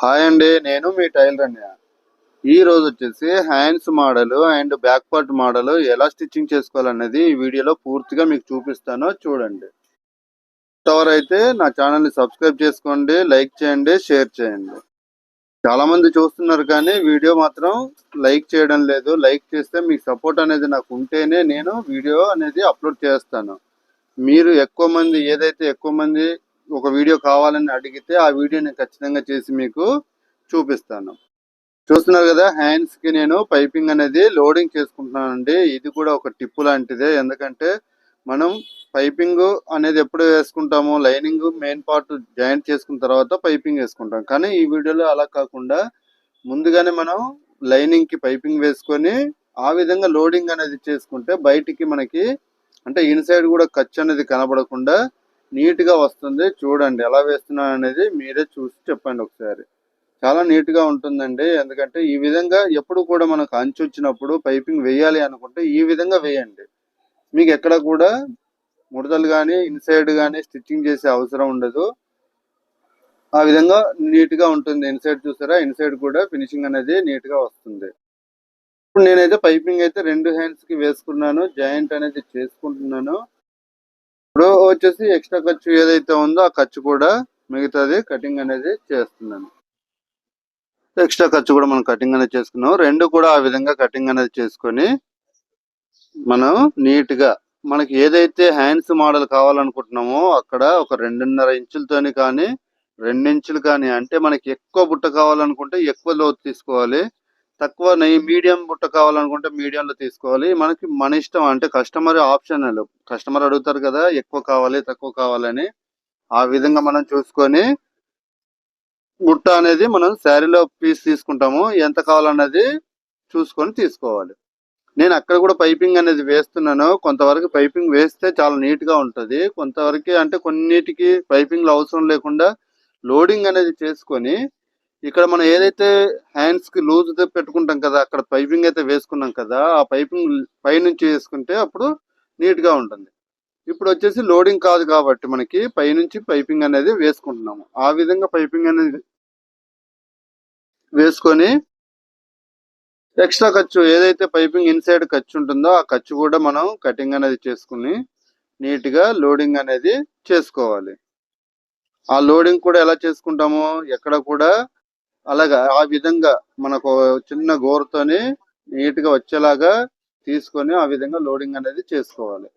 Hi అండి నేను మీ tailor అండి ఈ రోజు వచ్చేసి hands model and back part model ఎలా స్టిచ్చింగ్ చేసుకోవాలనేది ఈ వీడియోలో పూర్తిగా మీకు చూపిస్తాను చూడండి. ఎవరు అయితే నా ఛానల్ని సబ్స్క్రైబ్ చేసుకోండి లైక్ చేయండి షేర్ చేయండి. చాలామంది చూస్తున్నారు కానీ వీడియో మాత్రం లైక్ చేయడం లేదు. లైక్ చేస్తే మీకు సపోర్ట్ అనేది నాకు ఉంటేనే నేను వీడియో అనేది అప్లోడ్ చేస్తాను. మీరు ఎక్కువ మంది ఏదైతే ఎక్కువ మంది ఒక వీడియో కావాలని అడిగితే ఆ వీడియో నేను ఖచ్చితంగా చేసి మీకు చూపిస్తాను. చూస్తున్నారు కదా హ్యాండ్స్కి నేను పైపింగ్ అనేది లోడింగ్ చేసుకుంటున్నానండి. ఇది కూడా ఒక టిప్పు లాంటిదే. ఎందుకంటే మనం పైపింగ్ అనేది ఎప్పుడు వేసుకుంటాము? లైనింగ్ మెయిన్ పార్ట్ జాయింట్ చేసుకున్న తర్వాత పైపింగ్ వేసుకుంటాం. కానీ ఈ వీడియోలో అలా కాకుండా ముందుగానే మనం లైనింగ్కి పైపింగ్ వేసుకొని ఆ విధంగా లోడింగ్ అనేది చేసుకుంటే బయటికి మనకి అంటే ఇన్సైడ్ కూడా ఖర్చు అనేది కనబడకుండా నీట్గా వస్తుంది. చూడండి ఎలా వేస్తున్నాను అనేది మీరే చూసి చెప్పండి ఒకసారి. చాలా నీట్గా ఉంటుందండి. ఎందుకంటే ఈ విధంగా ఎప్పుడు కూడా మనకు అంచు వచ్చినప్పుడు పైపింగ్ వేయాలి అనుకుంటే ఈ విధంగా వేయండి. మీకు ఎక్కడ కూడా ముడతలు కానీ ఇన్సైడ్ కానీ స్టిచ్చింగ్ చేసే అవసరం ఉండదు. ఆ విధంగా నీట్గా ఉంటుంది. ఇన్సైడ్ చూసారా? ఇన్సైడ్ కూడా ఫినిషింగ్ అనేది నీట్గా వస్తుంది. ఇప్పుడు నేనైతే పైపింగ్ అయితే రెండు హ్యాండ్స్కి వేసుకున్నాను. జాయింట్ అనేది చేసుకుంటున్నాను. ఇప్పుడు వచ్చేసి ఎక్స్ట్రా ఖర్చు ఏదైతే ఉందో ఆ ఖర్చు కూడా మిగతాది కటింగ్ అనేది చేస్తున్నాను. ఎక్స్ట్రా ఖర్చు కూడా మనం కటింగ్ అనేది చేసుకున్నాం. రెండు కూడా ఆ విధంగా కటింగ్ అనేది చేసుకొని మనం నీట్గా మనకి ఏదైతే హ్యాండ్స్ మోడల్ కావాలనుకుంటున్నామో అక్కడ ఒక రెండున్నర ఇంచులతోని కానీ రెండించులు కానీ అంటే మనకి ఎక్కువ బుట్ట కావాలనుకుంటే ఎక్కువ లోతు తీసుకోవాలి. తక్కువ నెయ్యి మీడియం బుట్ట కావాలనుకుంటే మీడియంలో తీసుకోవాలి. మనకి మన ఇష్టం అంటే కస్టమర్ ఆప్షనల్ కస్టమర్ అడుగుతారు కదా ఎక్కువ కావాలి తక్కువ కావాలని. ఆ విధంగా మనం చూసుకొని బుట్ట అనేది మనం శారీలో పీస్ తీసుకుంటాము. ఎంత కావాలన్నది చూసుకొని తీసుకోవాలి. నేను అక్కడ కూడా పైపింగ్ అనేది వేస్తున్నాను. కొంతవరకు పైపింగ్ వేస్తే చాలా నీట్గా ఉంటుంది. కొంతవరకు అంటే కొన్నిటికి పైపింగ్ అవసరం లేకుండా లోడింగ్ అనేది చేసుకొని ఇక్కడ మనం ఏదైతే హ్యాండ్స్కి లూజ్ పెట్టుకుంటాం కదా అక్కడ పైపింగ్ అయితే వేసుకున్నాం కదా ఆ పైపింగ్ పైనుంచి వేసుకుంటే అప్పుడు నీట్గా ఉంటుంది. ఇప్పుడు వచ్చేసి లోడింగ్ కాదు కాబట్టి మనకి పైనుంచి పైపింగ్ అనేది వేసుకుంటున్నాము. ఆ విధంగా పైపింగ్ అనేది వేసుకొని ఎక్స్ట్రా ఖర్చు ఏదైతే పైపింగ్ ఇన్సైడ్ ఖర్చు ఉంటుందో ఆ ఖర్చు కూడా మనం కటింగ్ అనేది చేసుకుని నీట్గా లోడింగ్ అనేది చేసుకోవాలి. ఆ లోడింగ్ కూడా ఎలా చేసుకుంటాము? ఎక్కడ కూడా అలాగా ఆ విధంగా మనకు చిన్న గోరుతోనే నీట్గా వచ్చేలాగా తీసుకొని ఆ విధంగా లోడింగ్ అనేది చేసుకోవాలి.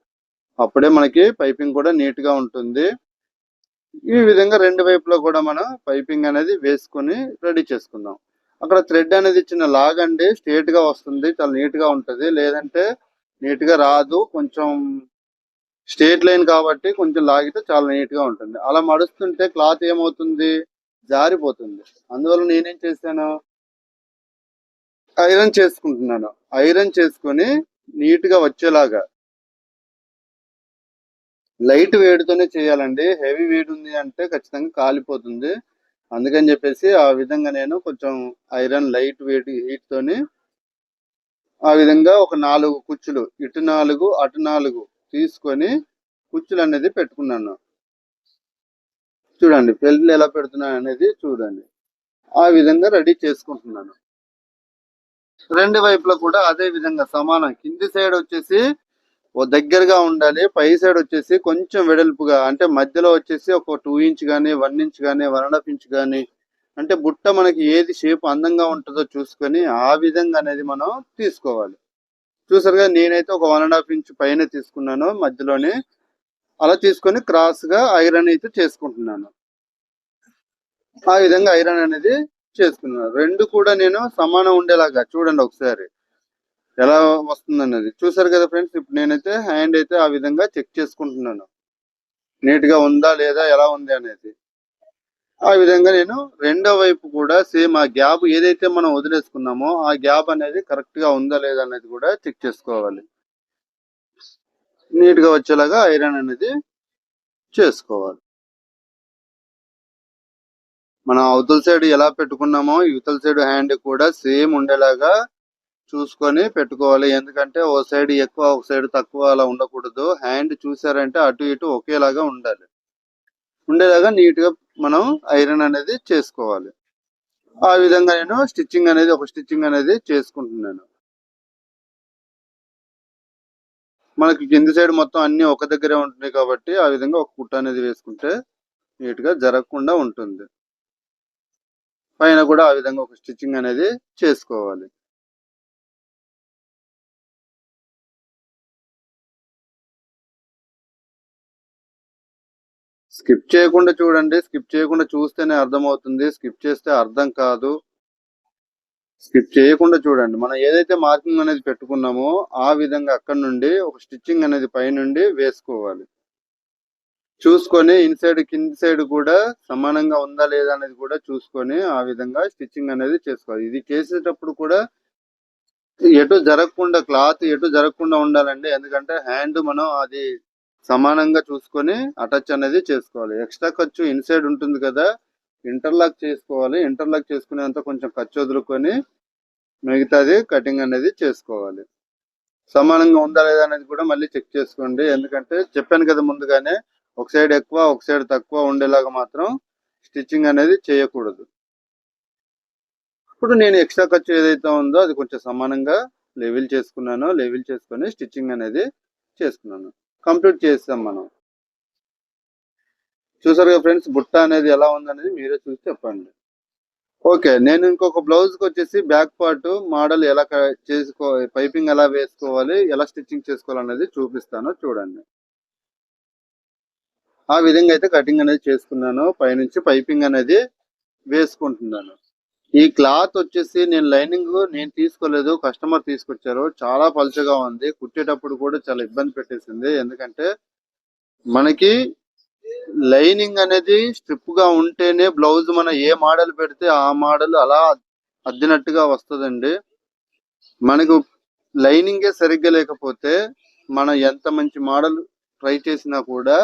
అప్పుడే మనకి పైపింగ్ కూడా నీట్గా ఉంటుంది. ఈ విధంగా రెండు వైపులో కూడా మనం పైపింగ్ అనేది వేసుకొని రెడీ చేసుకుందాం. అక్కడ థ్రెడ్ అనేది చిన్న లాగండి స్ట్రేట్గా వస్తుంది చాలా నీట్గా ఉంటుంది. లేదంటే నీట్గా రాదు కొంచెం స్ట్రేట్ లైన్ కాబట్టి కొంచెం లాగితే చాలా నీట్గా ఉంటుంది. అలా మడుస్తుంటే క్లాత్ ఏమవుతుంది? జారిపోతుంది. అందువల్ల నేనేం చేశాను? ఐరన్ చేసుకుంటున్నాను. ఐరన్ చేసుకొని నీట్గా వచ్చేలాగా. లైట్ వేడితోనే చేయాలండి. హెవీ వేడి ఉంది అంటే ఖచ్చితంగా కాలిపోతుంది. అందుకని చెప్పేసి ఆ విధంగా నేను కొంచెం ఐరన్ లైట్ వేడి హీట్తోని ఆ విధంగా ఒక నాలుగు కుచ్చులు ఇటు నాలుగు అటు నాలుగు తీసుకొని కుచ్చులు అనేది పెట్టుకున్నాను. చూడండి పెళ్ళి ఎలా పెడుతున్నాను అనేది చూడండి. ఆ విధంగా రెడీ చేసుకుంటున్నాను. రెండు వైపులా కూడా అదే విధంగా సమానం. కింది సైడ్ వచ్చేసి ఓ దగ్గరగా ఉండాలి పై సైడ్ వచ్చేసి కొంచెం వెడల్పుగా అంటే మధ్యలో వచ్చేసి ఒక టూ ఇంచ్ కానీ వన్ ఇంచ్ కానీ వన్ అండ్ హాఫ్ ఇంచ్ కానీ అంటే బుట్ట మనకి ఏది షేప్ అందంగా ఉంటుందో చూసుకొని ఆ విధంగా అనేది మనం తీసుకోవాలి. చూసారు కదా నేనైతే ఒక వన్ అండ్ హాఫ్ ఇంచ్ పైన తీసుకున్నాను మధ్యలోనే అలా తీసుకొని క్రాస్గా ఐరన్ అయితే చేసుకుంటున్నాను. ఆ విధంగా ఐరన్ అనేది చేసుకున్నాను. రెండు కూడా నేను సమానం ఉండేలాగా చూడండి ఒకసారి. ఎలా వస్తుంది అన్నది చూసారు కదా ఫ్రెండ్స్ ఇప్పుడు నేనైతే హ్యాండ్ అయితే ఆ విధంగా చెక్ చేసుకుంటున్నాను. నీట్గా ఉందా లేదా ఎలా ఉంది అనేది. ఆ విధంగా నేను రెండో వైపు కూడా సేమ్ ఆ గ్యాప్ ఏదైతే మనం వదిలేసుకున్నామో ఆ గ్యాప్ అనేది కరెక్ట్గా ఉందా లేదా అనేది కూడా చెక్ చేసుకోవాలి. నీట్గా వచ్చేలాగా ఐరన్ అనేది చేసుకోవాలి. మనం అవతల సైడ్ ఎలా పెట్టుకున్నామో ఇవతల సైడ్ హ్యాండ్ కూడా సేమ్ ఉండేలాగా చూసుకొని పెట్టుకోవాలి. ఎందుకంటే ఓ సైడ్ ఎక్కువ ఒక సైడ్ తక్కువ అలా ఉండకూడదు. హ్యాండ్ చూసారంటే అటు ఇటు ఒకేలాగా ఉండాలి. ఉండేలాగా నీట్గా మనం ఐరన్ అనేది చేసుకోవాలి. ఆ విధంగా నేను స్టిచ్చింగ్ అనేది ఒక స్టిచ్చింగ్ అనేది చేసుకుంటున్నాను. మనకి కింది సైడ్ మొత్తం అన్ని ఒక దగ్గరే ఉంటున్నాయి కాబట్టి ఆ విధంగా ఒక కుట్ట అనేది వేసుకుంటే నీట్గా జరగకుండా ఉంటుంది. పైన కూడా ఆ విధంగా ఒక స్టిచ్చింగ్ అనేది చేసుకోవాలి. స్కిప్ చేయకుండా చూడండి. స్కిప్ చేయకుండా చూస్తేనే అర్థమవుతుంది. స్కిప్ చేస్తే అర్థం కాదు. స్కిప్ చేయకుండా చూడండి. మనం ఏదైతే మార్కింగ్ అనేది పెట్టుకున్నామో ఆ విధంగా అక్కడ నుండి ఒక స్టిచ్చింగ్ అనేది పైనుండి వేసుకోవాలి. చూసుకొని ఇన్సైడ్ కింది సైడ్ కూడా సమానంగా ఉందా లేదా అనేది కూడా చూసుకొని ఆ విధంగా స్టిచ్చింగ్ అనేది చేసుకోవాలి. ఇది చేసేటప్పుడు కూడా ఎటు జరగకుండా క్లాత్ ఎటు జరగకుండా ఉండాలండి. ఎందుకంటే హ్యాండ్ మనం అది సమానంగా చూసుకొని అటాచ్ అనేది చేసుకోవాలి. ఎక్స్ట్రా ఖర్చు ఇన్సైడ్ ఉంటుంది కదా ఇంటర్లాక్ చేసుకోవాలి. ఇంటర్లాక్ చేసుకునేంత కొంచెం ఖర్చు వదులుకొని మిగతాది కటింగ్ అనేది చేసుకోవాలి. సమానంగా ఉందా లేదా అనేది కూడా మళ్ళీ చెక్ చేసుకోండి. ఎందుకంటే చెప్పాను కదా ముందుగానే ఒక సైడ్ ఎక్కువ ఒక సైడ్ తక్కువ ఉండేలాగా మాత్రం స్టిచ్చింగ్ అనేది చేయకూడదు. ఇప్పుడు నేను ఎక్స్ట్రా ఖర్చు ఏదైతే ఉందో అది కొంచెం సమానంగా లెవెల్ చేసుకున్నాను. లెవెల్ చేసుకొని స్టిచ్చింగ్ అనేది చేసుకున్నాను. కంప్లీట్ చేస్తాం మనం. చూసారు కదా ఫ్రెండ్స్ బుట్ట అనేది ఎలా ఉందనేది మీరే చూసి చెప్పండి. ఓకే నేను ఇంకొక బ్లౌజ్కి వచ్చేసి బ్యాక్ పార్ట్ మోడల్ ఎలా చేసుకో పైపింగ్ ఎలా వేసుకోవాలి ఎలా స్టిచ్చింగ్ చేసుకోవాలనేది చూపిస్తాను చూడండి. ఆ విధంగా అయితే కటింగ్ అనేది చేసుకున్నాను పైనుంచి పైపింగ్ అనేది వేసుకుంటున్నాను. ఈ క్లాత్ వచ్చేసి నేను లైనింగ్ నేను తీసుకోలేదు కస్టమర్ తీసుకొచ్చారు చాలా పలుచగా ఉంది కుట్టేటప్పుడు కూడా చాలా ఇబ్బంది పెట్టేసింది ఎందుకంటే మనకి లైనింగ్ అనేది స్ట్రిప్గా ఉంటేనే బ్లౌజ్ మనం ఏ మోడల్ పెడితే ఆ మోడల్ అలా అద్దినట్టుగా వస్తుందండి. మనకు లైనింగే సరిగ్గా లేకపోతే మనం ఎంత మంచి మోడల్ ట్రై చేసినా కూడా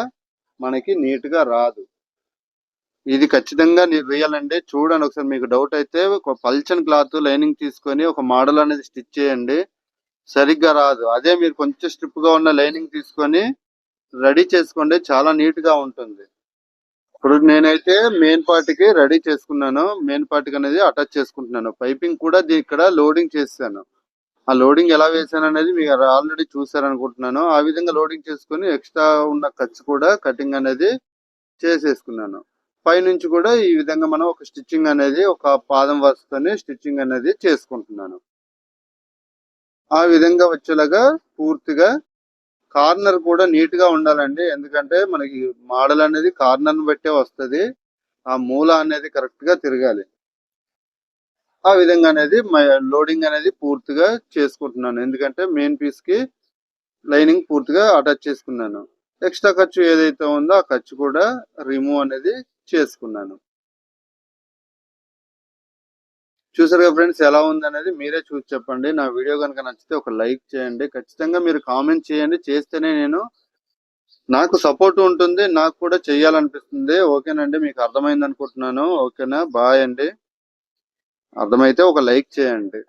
మనకి నీట్గా రాదు. ఇది ఖచ్చితంగా రియల్ అండి. చూడండి ఒకసారి మీకు డౌట్ అయితే ఒక పల్చని క్లాత్ లైనింగ్ తీసుకొని ఒక మోడల్ అనేది స్టిచ్ చేయండి. సరిగ్గా రాదు. అదే మీరు కొంచెం స్ట్రిప్గా ఉన్న లైనింగ్ తీసుకొని రెడీ చేసుకోండి. చాలా నీట్గా ఉంటుంది. ఇప్పుడు నేనైతే మెయిన్ పార్ట్కి రెడీ చేసుకున్నాను. మెయిన్ పార్ట్కి అనేది అటాచ్ చేసుకుంటున్నాను. పైపింగ్ కూడా ఇక్కడ లోడింగ్ చేశాను ఆ లోడింగ్ ఎలా వేసాను అనేది మీరు ఆల్రెడీ చూసారనుకుంటున్నాను ఆ విధంగా లోడింగ్ చేసుకుని ఎక్స్ట్రా ఉన్న ఖర్చు కూడా కటింగ్ అనేది చేసేసుకున్నాను. పైనుంచి కూడా ఈ విధంగా మనం ఒక స్టిచ్చింగ్ అనేది ఒక పాదం వరుసతోనే స్టిచ్చింగ్ అనేది చేసుకుంటున్నాను. ఆ విధంగా వచ్చేలాగా పూర్తిగా కార్నర్ కూడా నీట్గా ఉండాలండి. ఎందుకంటే మనకి మోడల్ అనేది కార్నర్ బట్టే వస్తుంది. ఆ మూల అనేది కరెక్ట్గా తిరగాలి. ఆ విధంగా అనేది లోడింగ్ అనేది పూర్తిగా చేసుకుంటున్నాను. ఎందుకంటే మెయిన్ పీస్కి లైనింగ్ పూర్తిగా అటాచ్ చేసుకున్నాను. ఎక్స్ట్రా ఖర్చు ఏదైతే ఉందో ఆ ఖర్చు కూడా రిమూవ్ అనేది చేసుకున్నాను. చూసారు కదా ఫ్రెండ్స్ ఎలా ఉంది అనేది మీరే చూసి చెప్పండి. నా వీడియో కనుక నచ్చితే ఒక లైక్ చేయండి. ఖచ్చితంగా మీరు కామెంట్ చేయండి. చేస్తేనే నేను నాకు సపోర్ట్ ఉంటుంది నాకు కూడా చేయాలనిపిస్తుంది. ఓకేనండి మీకు అర్థమైంది అనుకుంటున్నాను. ఓకేనా? బాయ్ అండి. అర్థమైతే ఒక లైక్ చేయండి.